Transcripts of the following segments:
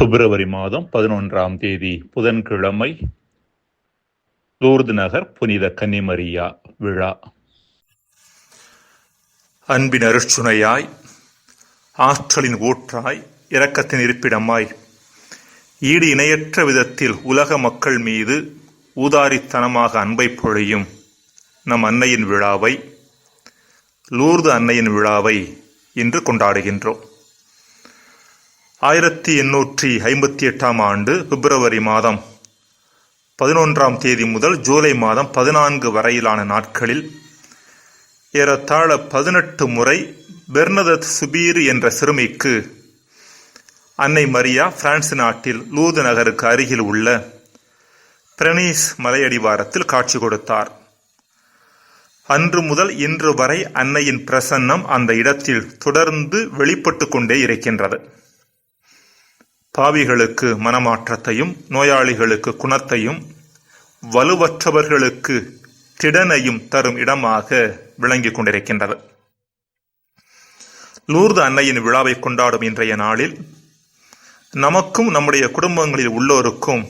பிப்ரவரி மாதம் பதினொன்றாம் தேதி புதன்கிழமை லூர்து நகர் புனித கன்னிமரியா விழா. அன்பின் அருச்சுனையாய் ஆற்றலின் ஊற்றாய் இரக்கத்தின் இருப்பிடமாய் ஈடு இணையற்ற விதத்தில் உலக மக்கள் மீது ஊதாரித்தனமாக அன்பை பொழியும் நம் அன்னையின் விழாவை லூர்து அன்னையின் விழாவை இன்று கொண்டாடுகின்றோம். ஆயிரத்தி எண்ணூற்றி ஐம்பத்தி எட்டாம் ஆண்டு பிப்ரவரி மாதம் பதினொன்றாம் தேதி முதல் ஜூலை மாதம் பதினான்கு வரையிலான நாட்களில் ஏறத்தாழ பதினெட்டு முறை பெர்னதத் சுபீர் என்ற சிறுமிக்கு அன்னை மரியா பிரான்ஸ் நாட்டில் லூது நகருக்கு அருகில் உள்ள பிரனீஸ் மலையடிவாரத்தில் காட்சி கொடுத்தார். அன்று முதல் இன்று வரை அன்னையின் பிரசன்னம் அந்த இடத்தில் தொடர்ந்து வெளிப்பட்டு கொண்டே இருக்கின்றது. பாவிகளுக்கு மனமாற்றத்தையும் நோயாளிகளுக்கு குணத்தையும் வலுவற்றவர்களுக்கு திடனையும் தரும் இடமாக விளங்கிக் கொண்டிருக்கின்றது. லூர்து அன்னையின் விழாவை கொண்டாடும் இன்றைய நாளில் நமக்கும் நம்முடைய குடும்பங்களில் உள்ளோருக்கும்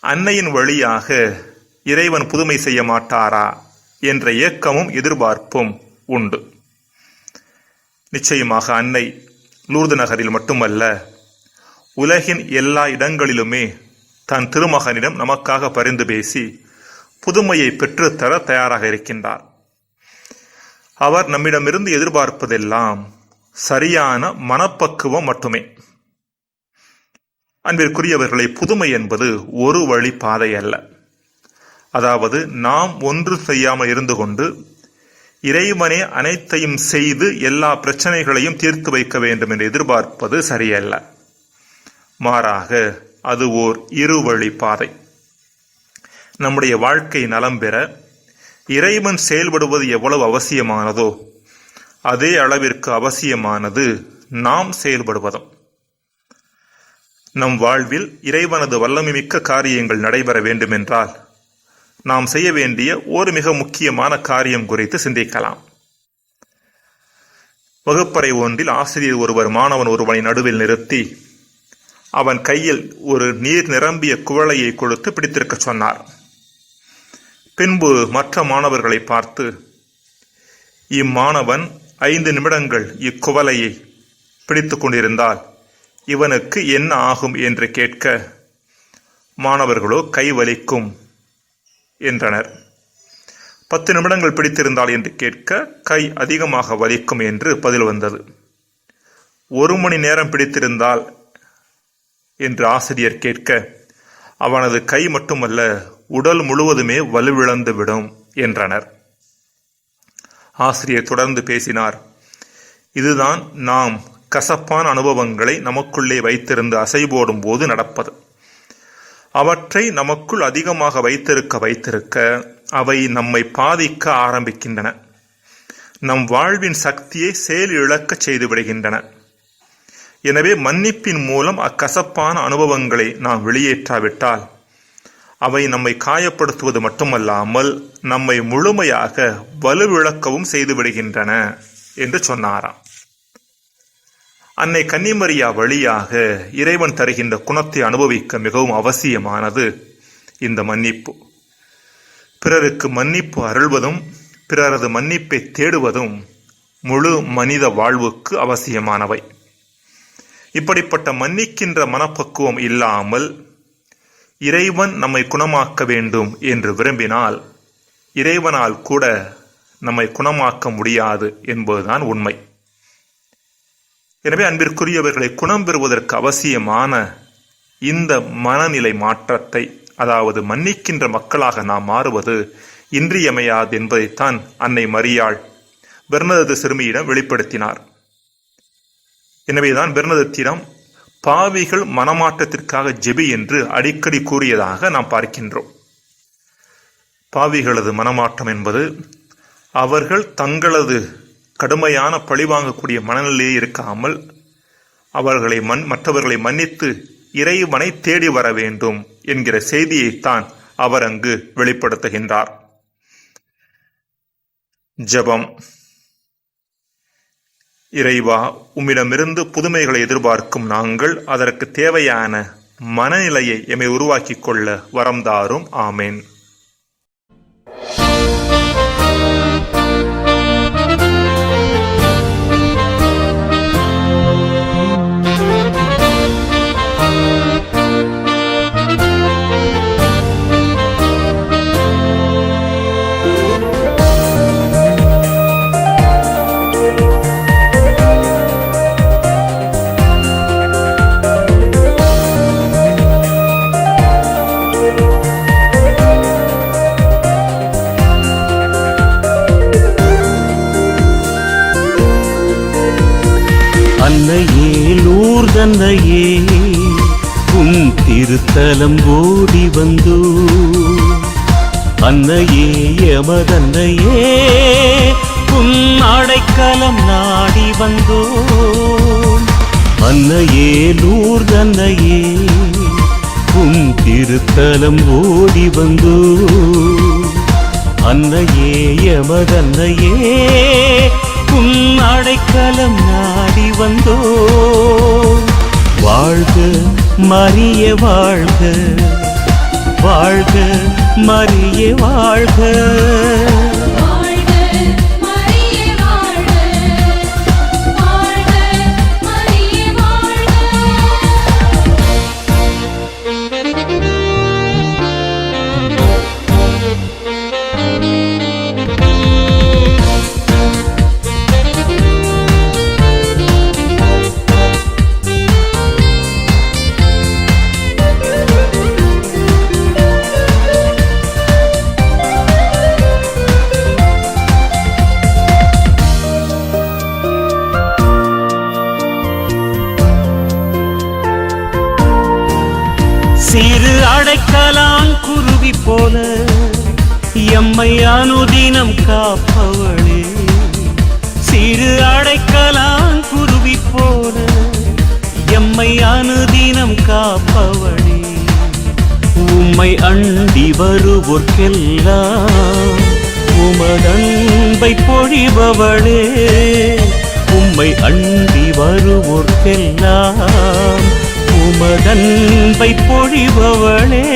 அன்னையின் வழியாக இறைவன் புதுமை செய்ய மாட்டாரா என்ற ஏக்கமும் எதிர்பார்ப்பும் உண்டு. நிச்சயமாக அன்னை லூர்து நகரில் மட்டுமல்ல உலகின் எல்லா இடங்களிலுமே தன் திருமகனிடம் நமக்காக பரிந்து பேசி புதுமையை பெற்றுத்தர தயாராக இருக்கின்றார். அவர் நம்மிடமிருந்து எதிர்பார்ப்பதெல்லாம் சரியான மனப்பக்குவம் மட்டுமே. அன்பிற்குரியவர்களை புதுமை என்பது ஒரு வழி பாதை அல்ல. அதாவது நாம் ஒன்று செய்யாமல் இருந்து கொண்டு இறைவனே அனைத்தையும் செய்து எல்லா பிரச்சனைகளையும் தீர்த்து வைக்க வேண்டும் என்று எதிர்பார்ப்பது சரியல்ல. மாறாக அது ஓர் இருவழி பாதை. நம்முடைய வாழ்க்கை நலம் பெற இறைவன் செயல்படுவது எவ்வளவு அவசியமானதோ அதே அளவிற்கு அவசியமானது நாம் செயல்படுவதும். நம் வாழ்வில் இறைவனது வல்லமை மிக்க காரியங்கள் நடைபெற வேண்டுமென்றால் நாம் செய்ய வேண்டிய ஒரு மிக முக்கியமான காரியம் குறித்து சிந்திக்கலாம். வகுப்பறை ஒன்றில் ஆசிரியர் ஒருவர் மாணவன் ஒருவனை நடுவில் நிறுத்தி அவன் கையில் ஒரு நீர் நிரம்பிய குவளையை கொடுத்து பிடித்திருக்க சொன்னார். பின்பு மற்ற மாணவர்களை பார்த்து இம்மாணவன் ஐந்து நிமிடங்கள் இக்குவலையை பிடித்து கொண்டிருந்தால் இவனுக்கு என்ன ஆகும் என்று கேட்க மாணவர்களோ கை வலிக்கும் என்றனர். பத்து நிமிடங்கள் பிடித்திருந்தால் என்று கேட்க கை அதிகமாக வலிக்கும் என்று பதில் வந்தது. ஒரு மணி நேரம் பிடித்திருந்தால் என்று ஆசிரியர் கேட்க அவனது கை மட்டுமல்ல உடல் முழுவதுமே வலுவிழந்து விடும் என்றனர். ஆசிரியர் தொடர்ந்து பேசினார் இதுதான் நாம் கசப்பான அனுபவங்களை நமக்குள்ளே வைத்திருந்து அசைபோடும் போது நடப்பது. அவற்றை நமக்குள் அதிகமாக வைத்திருக்க வைத்திருக்க அவை நம்மை பாதிக்க ஆரம்பிக்கின்றன. நம் வாழ்வின் சக்தியை செயல் இழக்கச் செய்துவிடுகின்றன எனவே மன்னிப்பின் மூலம் அக்கசப்பான அனுபவங்களை நாம் வெளியேற்றாவிட்டால் அவை நம்மை காயப்படுத்துவது மட்டுமல்லாமல் நம்மை முழுமையாக வலுவிழக்கவும் செய்துவிடுகின்றன என்று சொன்னாராம். அன்னை கன்னிமரியா வழியாக இறைவன் தருகின்ற குணத்தை அனுபவிக்க மிகவும் அவசியமானது இந்த மன்னிப்பு. பிறருக்கு மன்னிப்பு அருள்வதும் பிறரது மன்னிப்பை தேடுவதும் முழு மனித வாழ்வுக்கு அவசியமானவை. இப்படிப்பட்ட மன்னிக்கின்ற மனப்பக்குவம் இல்லாமல் இறைவன் நம்மை குணமாக்க வேண்டும் என்று விரும்பினால் இறைவனால் கூட நம்மை குணமாக்க முடியாது என்பதுதான் உண்மை. எனவே அன்பிற்குரியவர்களை குணம் பெறுவதற்கு அவசியமான இந்த மனநிலை மாற்றத்தை அதாவது மன்னிக்கின்ற மக்களாக நாம் மாறுவது இன்றியமையாது என்பதைத்தான் அன்னை மரியாள் பெர்னது சிறுமியிடம் வெளிப்படுத்தினார். எனவேதான் பெர்னதத்திடம் பாவிகள் மனமாற்றத்திற்காக ஜெபி என்று அடிக்கடி கூறியதாக நாம் பார்க்கின்றோம். பாவிகளது மனமாற்றம் என்பது அவர்கள் தங்களது கடுமையான பழிவாங்கக்கூடிய மனநிலையே இருக்காமல் அவர்களை மண் மற்றவர்களை மன்னித்து இறைவனை தேடி வர வேண்டும் என்கிற செய்தியைத்தான் அவர் அங்கு வெளிப்படுத்துகின்றார். ஜபம். இறைவா உம்மிடமிருந்து புதுமைகளை எதிர்பார்க்கும் நாங்கள் அதற்கு தேவையான மனநிலையை எம்மை உருவாக்கிக் கொள்ள வரம் தாரும். ஆமேன். திருத்தலம் ஓடி வந்தோ. அன்னையே எமதன்னையே உன் அடைக்கலம் நாடி வந்தோ அன்னையே நூர் தன்னையே உன் திருத்தலம் ஓடி வந்தோ. அன்னையே எமதன்னையே உன் அடைக்கலம் நாடி வந்தோ வாழ்க மரிய வாழ்க வாழ்க மரிய வாழ்க. வாழ்க போல எம்மை அனுதினம் காப்பவளே. சிறு அடைக்கலான் குருவி போல எம்மை அனுதினம் காப்பவளே. உம்மை அண்டி வருவோர்க்கெல்லாம் உமதன்பை பொழிபவளே. உம்மை அண்டி வருவோர்க்கெல்லாம் உமதன்பை பொழிபவளே.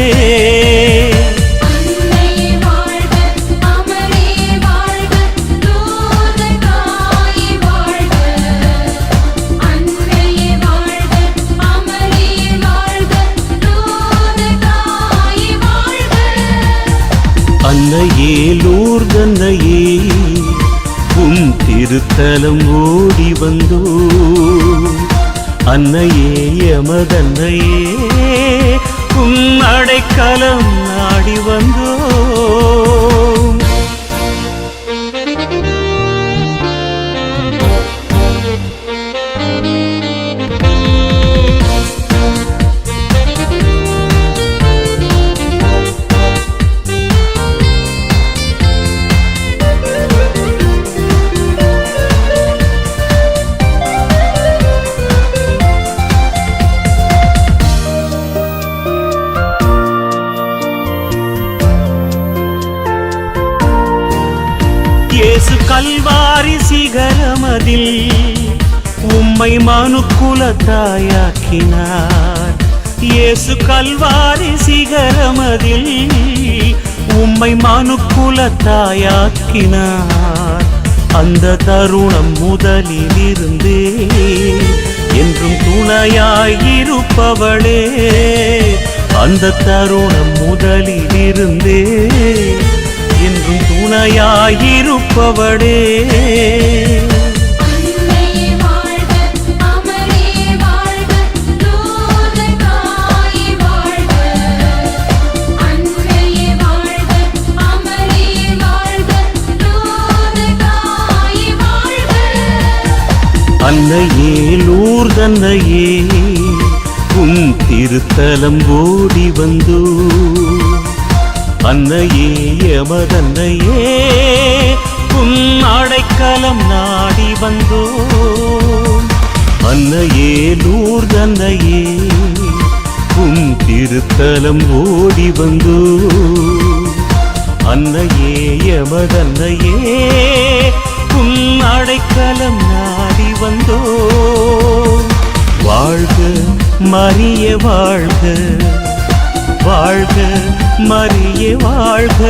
அன்னையே லூர்தன்னையே உன் திருத்தலம் ஓடி வந்தோ. அன்னையே எமதன்னையே உன் அடைக்கலம் நாடி வந்தோ. மனதில் உம்மை மனுக்குல தாயாக்கினார் இயேசு கல்வாரி சிகரமதில் உம்மை மனுக்குல தாயாக்கினார் அந்த தருணம் முதலில் இருந்தே என்றும் துணையாயிருப்பவளே அந்த தருணம் முதலில் இருந்தே என்றும் துணையாயிருப்பவளே அன்னையே லூர்தன்னையே உன் திருத்தலம் ஓடி வந்தோ. அன்னையே எமதன்னையே உன் அடைக்கலம் நாடி வந்தோ. அன்னையே லூர் லூர்தன்னையே உன் திருத்தலம் ஓடி வந்தோ. அன்னையே எமதன்னையே உன் அடைக்கலம் நாடி வந்தோ வாழ்க மறிய வாழ்க. வாழ்க மறிய வாழ்க.